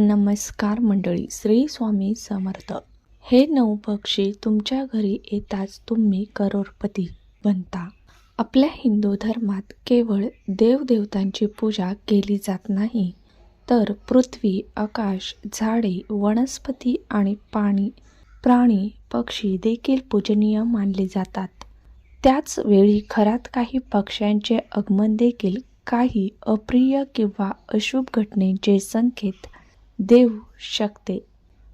नमस्कार मंडळी श्री स्वामी समर्थ. हे नऊ पक्षी तुमच्या घरी येताच तुम्ही करोडपती बनता. आपल्या हिंदू धर्मात केवळ देवदेवतांची पूजा केली जात नाही तर पृथ्वी आकाश झाडे वनस्पती आणि पाणी प्राणी पक्षी देखील पूजनीय मानले जातात. त्याच वेळी खरात काही पक्ष्यांचे आगमन देखील काही अप्रिय किंवा अशुभ घटनेचे संकेत देऊ शकते.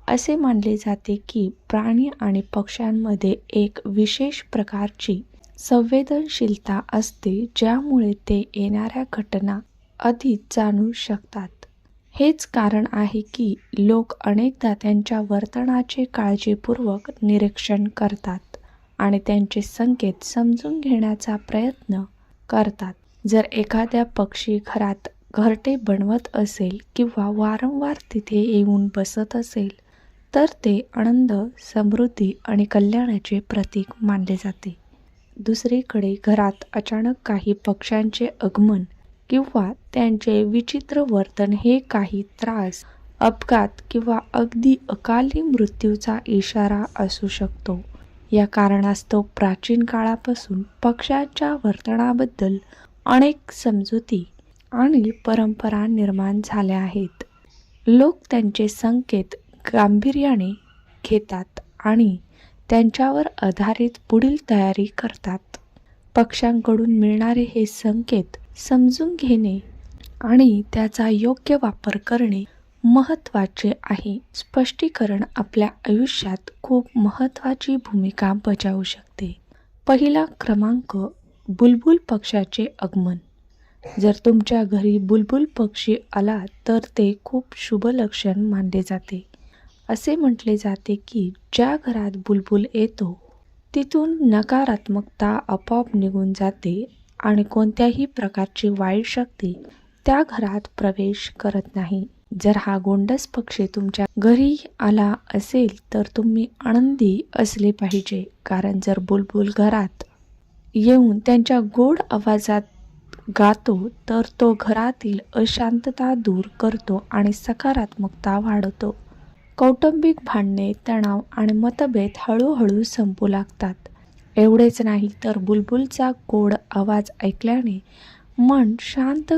असे मानले जाते की प्राणी आणि पक्ष्यांमध्ये एक विशेष प्रकारची संवेदनशीलता असते ज्यामुळे ते येणाऱ्या घटना अधिक जाणू शकतात. हेच कारण आहे की लोक अनेकदा त्यांच्या वर्तनाचे काळजीपूर्वक निरीक्षण करतात आणि त्यांचे संकेत समजून घेण्याचा प्रयत्न करतात. जर एखाद्या पक्षी घरात घरटे बनवत असेल किंवा वारंवार तिथे येऊन बसत असेल तर ते आनंद समृद्धी आणि कल्याणाचे प्रतीक मानले जाते. दुसरीकडे घरात अचानक काही पक्ष्यांचे आगमन किंवा त्यांचे विचित्र वर्तन हे काही त्रास अपघात किंवा अगदी अकाली मृत्यूचा इशारा असू शकतो. या कारणास्तव प्राचीन काळापासून पक्ष्यांच्या वर्तनाबद्दल अनेक समजुती आणि परंपरा निर्माण झाल्या आहेत. लोक त्यांचे संकेत गांभीर्याने घेतात आणि त्यांच्यावर आधारित पुढील तयारी करतात. पक्ष्यांकडून मिळणारे हे संकेत समजून घेणे आणि त्याचा योग्य वापर करणे महत्त्वाचे आहे. स्पष्टीकरण आपल्या आयुष्यात खूप महत्त्वाची भूमिका बजावू शकते. पहिला क्रमांक बुलबुल पक्षाचे आगमन. जर तुमच्या घरी बुलबुल पक्षी आला तर ते खूप शुभ लक्षण मानले जाते. असे म्हटले जाते की ज्या घरात बुलबुल येतो तिथून नकारात्मकता आपोआप निघून जाते आणि कोणत्याही प्रकारची वाईट शक्ती त्या घरात प्रवेश करत नाही. जर हा गोंडस पक्षी तुमच्या घरी आला असेल तर तुम्ही आनंदी असले पाहिजे कारण जर बुलबुल घरात येऊन त्यांच्या गोड आवाजात गातो तर तो घरातील अशांतता दूर करतो आणि सकारात्मकता वाढवतो. कौटुंबिक भांडणे तणाव आणि मतभेद हळूहळू संपू लागतात. एवढेच नाही तर बुलबुलचा गोड आवाज ऐकल्याने मन शांत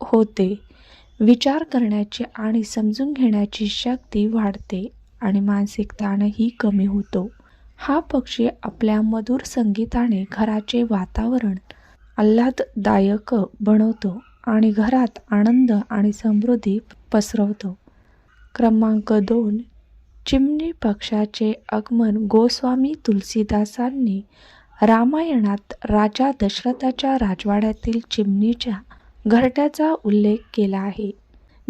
होते. विचार करण्याची आणि समजून घेण्याची शक्ती वाढते आणि मानसिक ताणही कमी होतो. हा पक्षी आपल्या मधुर संगीताने घराचे वातावरण आल्हाददायक बनवतो आणि घरात आनंद आणि समृद्धी पसरवतो. क्रमांक दोन. चिमणी पक्षाचे आगमन गोस्वामी तुलसीदासांनी रामायणात राजा दशरथाच्या राजवाड्यातील चिमणीच्या घरट्याचा उल्लेख केला आहे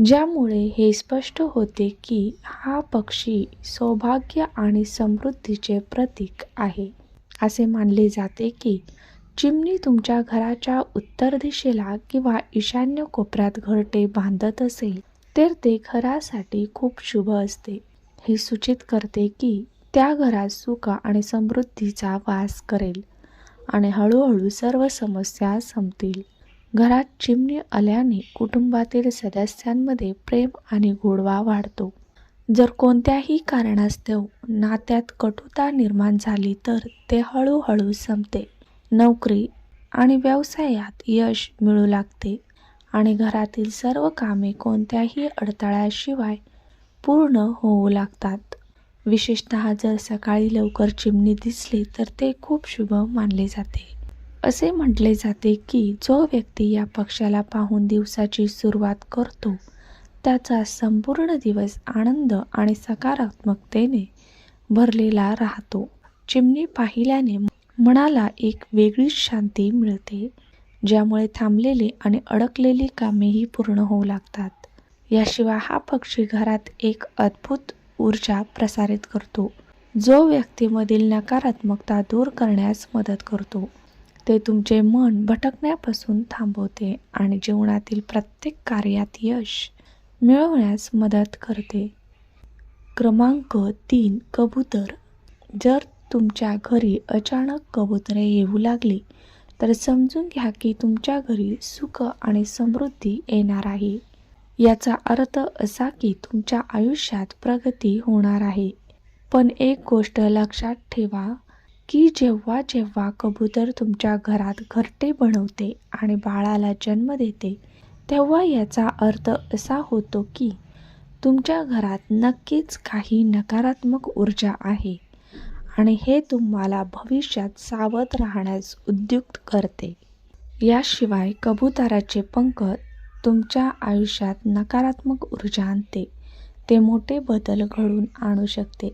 ज्यामुळे हे स्पष्ट होते की हा पक्षी सौभाग्य आणि समृद्धीचे प्रतीक आहे. असे मानले जाते की चिमणी तुमच्या घराच्या उत्तर दिशेला किंवा ईशान्य कोपऱ्यात घरटे बांधत असेल तर ते घरासाठी खूप शुभ असते. हे सूचित करते की त्या घरात सुख आणि समृद्धीचा वास करेल आणि हळूहळू सर्व समस्या संपतील. घरात चिमणी आल्याने कुटुंबातील सदस्यांमध्ये प्रेम आणि गोडवा वाढतो. जर कोणत्याही कारणास्तव नात्यात कटुता निर्माण झाली तर ते हळूहळू संपते. नोकरी आणि व्यवसायात यश मिळू लागते आणि घरातील सर्व कामे कोणत्याही अडथळ्याशिवाय पूर्ण होऊ लागतात. विशेषत जर सकाळी लवकर चिमणी दिसली तर ते खूप शुभ मानले जाते. असे म्हटले जाते की जो व्यक्ती या पक्षाला पाहून दिवसाची सुरुवात करतो त्याचा संपूर्ण दिवस आनंद आणि सकारात्मकतेने भरलेला राहतो. चिमणी पाहिल्याने मनाला एक वेगळीच शांती मिळते ज्यामुळे थांबलेली आणि अडकलेली कामेही पूर्ण होऊ लागतात. याशिवाय हा पक्षी घरात एक अद्भुत ऊर्जा प्रसारित करतो जो व्यक्तीमधील नकारात्मकता दूर करण्यास मदत करतो. ते तुमचे मन भटकण्यापासून थांबवते आणि जीवनातील प्रत्येक कार्यात यश मिळवण्यास मदत करते. क्रमांक तीन कबूतर. जर तुमच्या घरी अचानक कबुतरे येऊ लागली तर समजून घ्या की तुमच्या घरी सुख आणि समृद्धी येणार आहे. याचा अर्थ असा की तुमच्या आयुष्यात प्रगती होणार आहे. पण एक गोष्ट लक्षात ठेवा की जेव्हा जेव्हा कबूतर तुमच्या घरात घरटे बनवते आणि बाळाला जन्म देते तेव्हा याचा अर्थ असा होतो की तुमच्या घरात नक्कीच काही नकारात्मक ऊर्जा आहे. आणि हे तुम्हाला भविष्यात सावध राहण्यास उद्युक्त करते. याशिवाय कबुतराचे पंख तुमच्या आयुष्यात नकारात्मक ऊर्जा आणते. ते मोठे बदल घडून आणू शकते.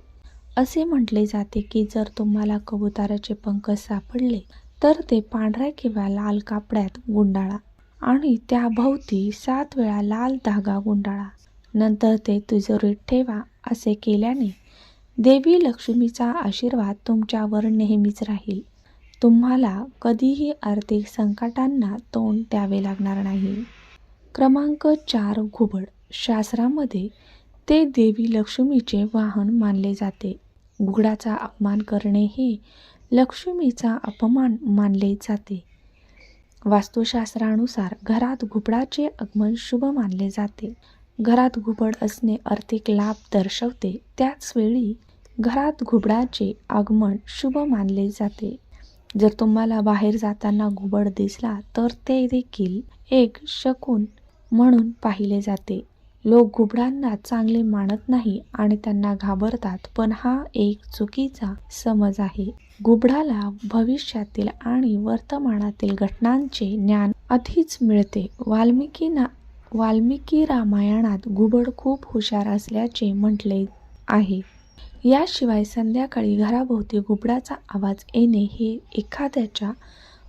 असे म्हटले जाते की जर तुम्हाला कबुतराचे पंख सापडले तर ते पांढऱ्या किंवा लाल कापड्यात गुंडाळा आणि त्याभोवती सात वेळा लाल धागा गुंडाळा. नंतर ते तिजोरीत ठेवा असे केल्याने देवी लक्ष्मीचा आशीर्वाद तुमच्यावर नेहमीच राहील. तुम्हाला कधीही आर्थिक संकटांना तोंड द्यावे लागणार नाही. क्रमांक चार घुबड. शास्त्रामध्ये ते देवी लक्ष्मीचे वाहन मानले जाते. घुगडाचा अपमान करणे हे लक्ष्मीचा अपमान मानले जाते. वास्तुशास्त्रानुसार घरात घुबडाचे आगमन शुभ मानले जाते. घरात घुबड असणे आर्थिक लाभ दर्शवते. त्याच वेळी घरात घुबडाचे आगमन शुभ मानले जाते. जर तुम्हाला बाहेर जाताना घुबड दिसला तर ते देखील एक शकून म्हणून पाहिले जाते. लोक घुबडांना चांगले मानत नाही आणि त्यांना घाबरतात पण हा एक चुकीचा समज आहे. घुबडाला भविष्यातील आणि वर्तमानातील घटनांचे ज्ञान आधीच मिळते. वाल्मिकींना वाल्मिकी रामायणात घुबड खूप हुशार असल्याचे म्हटले आहे. याशिवाय संध्याकाळी घराभोवती घुबडाचा आवाज येणे हे एखाद्याच्या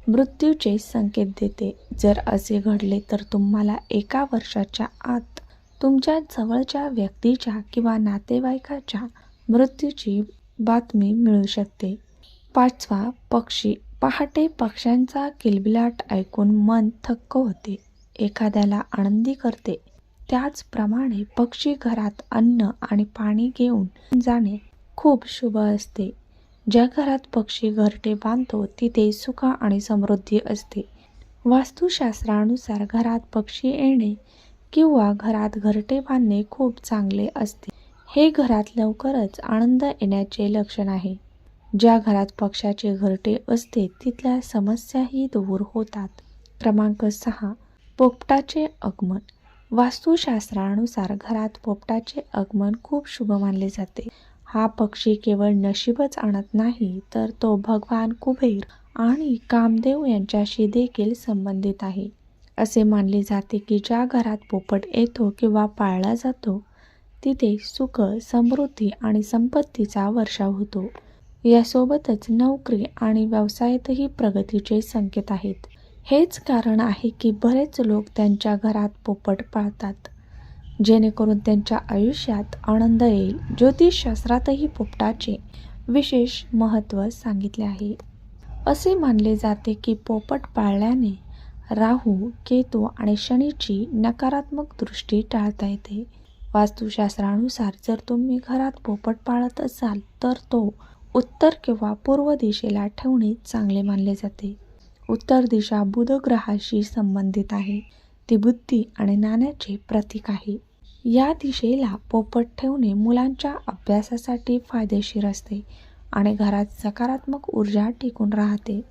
मृत्यूचे संकेत देते. जर असे घडले तर तुम्हाला एका वर्षाच्या आत तुमच्या जवळच्या व्यक्तीच्या किंवा नातेवाईकाच्या मृत्यूची बातमी मिळू शकते. पाचवा पक्षी पहाटे पक्ष्यांचा किलबिलाट ऐकून मन थक्क होते. एखाद्याला आनंदी करते. त्याचप्रमाणे पक्षी घरात अन्न आणि पाणी घेऊन जाणे खूप शुभ असते. ज्या घरात पक्षी घरटे बांधतो तिथे सुख आणि समृद्धी असते. वास्तुशास्त्रानुसार घरात पक्षी येणे किंवा घरात घरटे बांधणे खूप चांगले असते. हे घरात लवकरच आनंद येण्याचे लक्षण आहे. ज्या घरात पक्षाचे घरटे असते तिथल्या समस्याही दूर होतात. क्रमांक सहा. पोपटाचे आगमन. वास्तुशास्त्रानुसार घरात पोपटाचे आगमन खूप शुभ मानले जाते. हा पक्षी केवळ नशीबच आणत नाही तर तो भगवान कुबेर आणि कामदेव यांच्याशी देखील संबंधित आहे. असे मानले जाते की ज्या घरात पोपट येतो किंवा पाळला जातो तिथे सुख समृद्धी आणि संपत्तीचा वर्षाव होतो. यासोबतच नोकरी आणि व्यवसायातही प्रगतीचे संकेत आहेत. हेच कारण आहे की बरेच लोक त्यांच्या घरात पोपट पाळतात जेणेकरून त्यांच्या आयुष्यात आनंद येईल. ज्योतिषशास्त्रातही पोपटाचे विशेष महत्त्व सांगितले आहे. असे मानले जाते की पोपट पाळल्याने राहू केतू आणि शनीची नकारात्मक दृष्टी टाळता येते. वास्तुशास्त्रानुसार जर तुम्ही घरात पोपट पाळत असाल तर तो उत्तर किंवा पूर्व दिशेला ठेवणे चांगले मानले जाते. उत्तर दिशा बुध ग्रहाशी संबंधित आहे. ती बुद्धी आणि ज्ञानाचे प्रतीक आहे. या दिशेला पोपट ठेवणे मुलांच्या अभ्यासासाठी फायदेशीर असते आणि घरात सकारात्मक ऊर्जा टिकून राहते.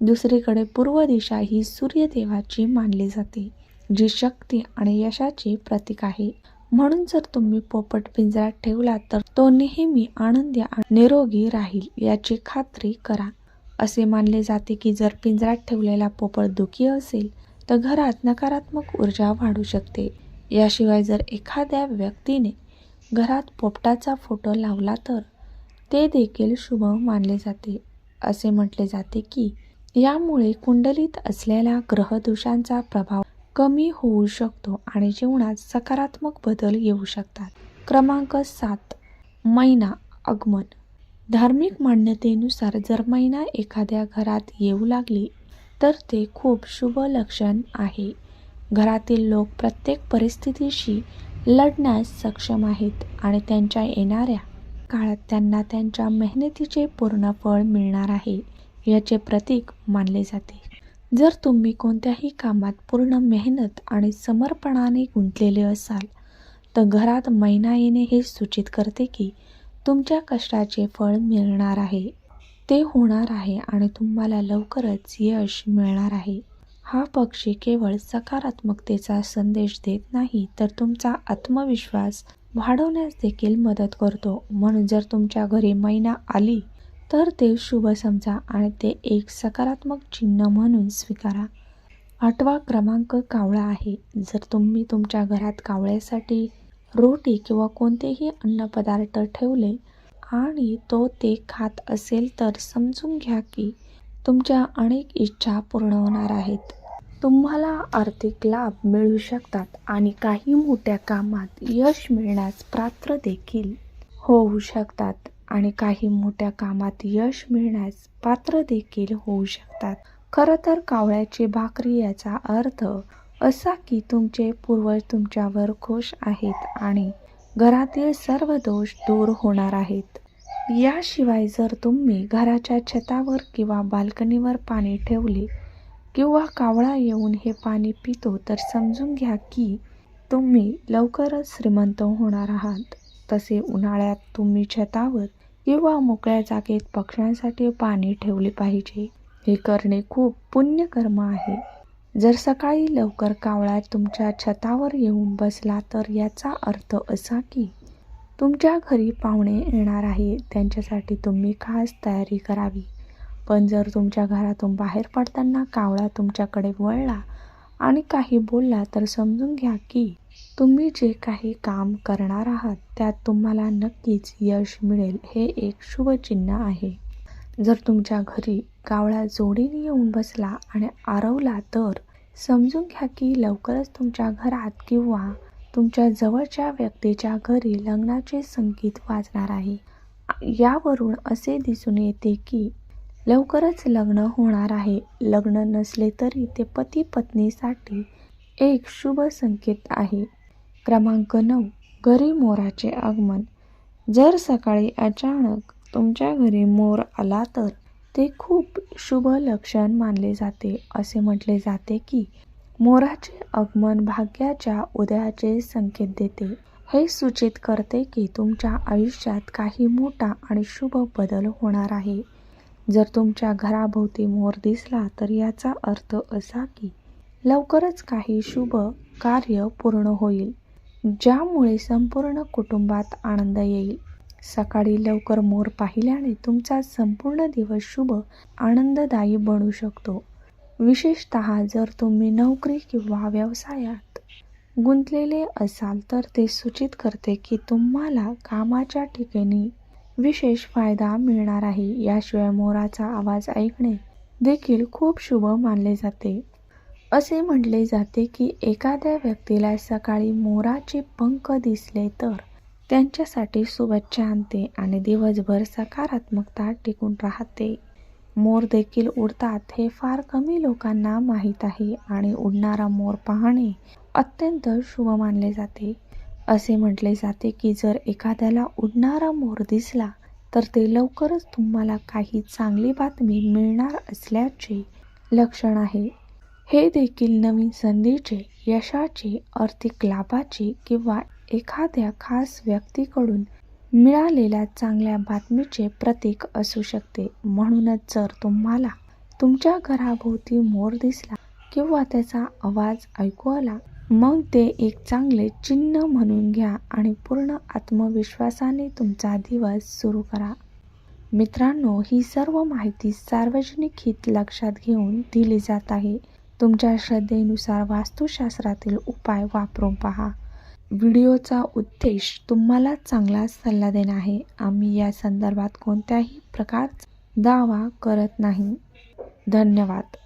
दुसरीकडे पूर्व दिशा ही सूर्यदेवाची मानली जाते जी शक्ती आणि यशाचे प्रतीक आहे. म्हणून जर तुम्ही पोपट पिंजऱ्यात ठेवला तर तो नेहमी आनंदी आणि निरोगी राहील याची खात्री करा. असे मानले जाते की जर पिंजऱ्यात ठेवलेला पोपळ दुखी असेल तर घरात नकारात्मक ऊर्जा वाढू शकते. याशिवाय जर एखाद्या व्यक्तीने घरात पोपटाचा फोटो लावला तर ते देखील शुभ मानले जाते. असे म्हटले जाते की यामुळे कुंडलीत असलेल्या ग्रहदोषांचा प्रभाव कमी होऊ शकतो आणि जीवनात सकारात्मक बदल येऊ शकतात. क्रमांक सात मैना आगमन. धार्मिक मान्यतेनुसार जर मैना एखाद्या घरात येऊ लागली तर ते खूप शुभ लक्षण आहे. घरातील लोक प्रत्येक परिस्थितीशी लढण्यास सक्षम आहेत आणि त्यांच्या येणाऱ्या काळात त्यांना त्यांच्या मेहनतीचे पूर्ण फळ मिळणार आहे याचे प्रतीक मानले जाते. जर तुम्ही कोणत्याही कामात पूर्ण मेहनत आणि समर्पणाने गुंतलेले असाल तर घरात महिना येणे हे सूचित करते की तुमच्या कष्टाचे फळ मिळणार आहे. ते होणार आहे आणि तुम्हाला लवकरच यश मिळणार आहे. हा पक्षी केवळ सकारात्मकतेचा संदेश देत नाही तर तुमचा आत्मविश्वास वाढवण्यास देखील मदत करतो. म्हणून जर तुमच्या घरी मैना आली तर ते शुभ समजा आणि ते एक सकारात्मक चिन्ह म्हणून स्वीकारा. आठवा क्रमांक कावळा आहे. जर तुम्ही तुमच्या घरात कावळ्यासाठी रोटी किंवा कोणतेही अन्नपदार्थ ठेवले आणि तो ते खात असेल तर समजून घ्या की तुमच्या अनेक इच्छा पूर्ण होणार आहेत. तुम्हाला आर्थिक लाभ मिळू शकतात आणि काही मोठ्या कामात यश मिळण्यास पात्र देखील होऊ शकतात आणि काही मोठ्या कामात यश मिळण्यास पात्र देखील होऊ शकतात. खरं तर कावळ्याची भाकरी याचा अर्थ असा की तुमचे पूर्वज तुमच्यावर खुश आहेत आणि घरातील सर्व दोष दूर होणार आहेत. याशिवाय जर तुम्ही घराच्या छतावर किंवा बाल्कनीवर पाणी ठेवले किंवा कावळा येऊन हे पाणी पितो तर समजून घ्या की तुम्ही लवकरच श्रीमंत होणार आहात. तसे उन्हाळ्यात तुम्ही छतावर किंवा मोकळ्या जागेत पक्ष्यांसाठी पाणी ठेवले पाहिजे. हे करणे खूप पुण्यकर्म आहे. जर सकाळी लवकर कावळा तुमच्या छतावर येऊन बसला तर याचा अर्थ असा की तुमच्या घरी पाहुणे येणार आहे. त्यांच्यासाठी तुम्ही खास तयारी करावी. पण जर तुमच्या घरातून बाहेर पडताना कावळा तुमच्याकडे वळला आणि काही बोलला तर समजून घ्या की तुम्ही जे काही काम करणार आहात त्यात तुम्हाला नक्कीच यश मिळेल. हे एक शुभ चिन्ह आहे. जर तुमच्या घरी कावळा जोडीने येऊन बसला आणि आरवला तर समजून घ्या की लवकरच तुमच्या घरात किंवा तुमच्या जवळच्या व्यक्तीच्या घरी लग्नाचे संगीत वाजणार आहे. यावरून असे दिसून येते की लवकरच लग्न होणार आहे. लग्न नसले तरी ते पती पत्नीसाठी एक शुभ संकेत आहे. क्रमांक नऊ. घरी मोराचे आगमन. जर सकाळी अचानक तुमच्या घरी मोर आला तर ते खूप शुभ लक्षण मानले जाते. असे म्हटले जाते की मोराचे आगमन भाग्याच्या उदयाचे संकेत देते. हे सूचित करते की तुमच्या आयुष्यात काही मोठा आणि शुभ बदल होणार आहे. जर तुमच्या घराभोवती मोर दिसला तर याचा अर्थ असा की लवकरच काही शुभ कार्य पूर्ण होईल ज्यामुळे संपूर्ण कुटुंबात आनंद येईल. सकाळी लवकर मोर पाहिल्याने तुमचा संपूर्ण दिवस शुभ आनंददायी बनू शकतो. विशेषत जर तुम्ही नोकरी किंवा व्यवसायात गुंतलेले असाल तर ते सूचित करते की तुम्हाला कामाच्या ठिकाणी विशेष फायदा मिळणार आहे. याशिवाय मोराचा आवाज ऐकणे देखील खूप शुभ मानले जाते. असे म्हटले जाते की एखाद्या व्यक्तीला सकाळी मोराचे पंख दिसले तर त्यांच्यासाठी शुभेच्छा आणते आणि दिवसभर सकारात्मकता टिकून राहते. मोर देखील उडतात हे फार कमी लोकांना माहीत आहे आणि उडणारा मोर पाहणे अत्यंत शुभ मानले जाते. असे म्हटले जाते की जर एखाद्याला उडणारा मोर दिसला तर ते लवकरच तुम्हाला काही चांगली बातमी मिळणार असल्याचे लक्षण आहे. हे देखील नवीन संधीचे यशाचे आर्थिक लाभाचे किंवा एखाद्या खास व्यक्तीकडून मिळालेल्या चांगल्या बातमीचे प्रतीक असू शकते. म्हणूनच जर तुम्हाला तुमच्या घराभोवती मोर दिसला किंवा त्याचा आवाज ऐकू आला मग ते एक चांगले चिन्ह म्हणून घ्या आणि पूर्ण आत्मविश्वासाने तुमचा दिवस सुरू करा. मित्रांनो ही सर्व माहिती सार्वजनिक हित लक्षात घेऊन दिली जात आहे. तुमच्या श्रद्धेनुसार वास्तुशास्त्रातील उपाय वापरून पहा. व्हिडिओचा उद्देश तुम्हाला चांगला सल्ला देणं आहे. आम्ही या संदर्भात कोणत्याही प्रकारचा दावा करत नाही. धन्यवाद.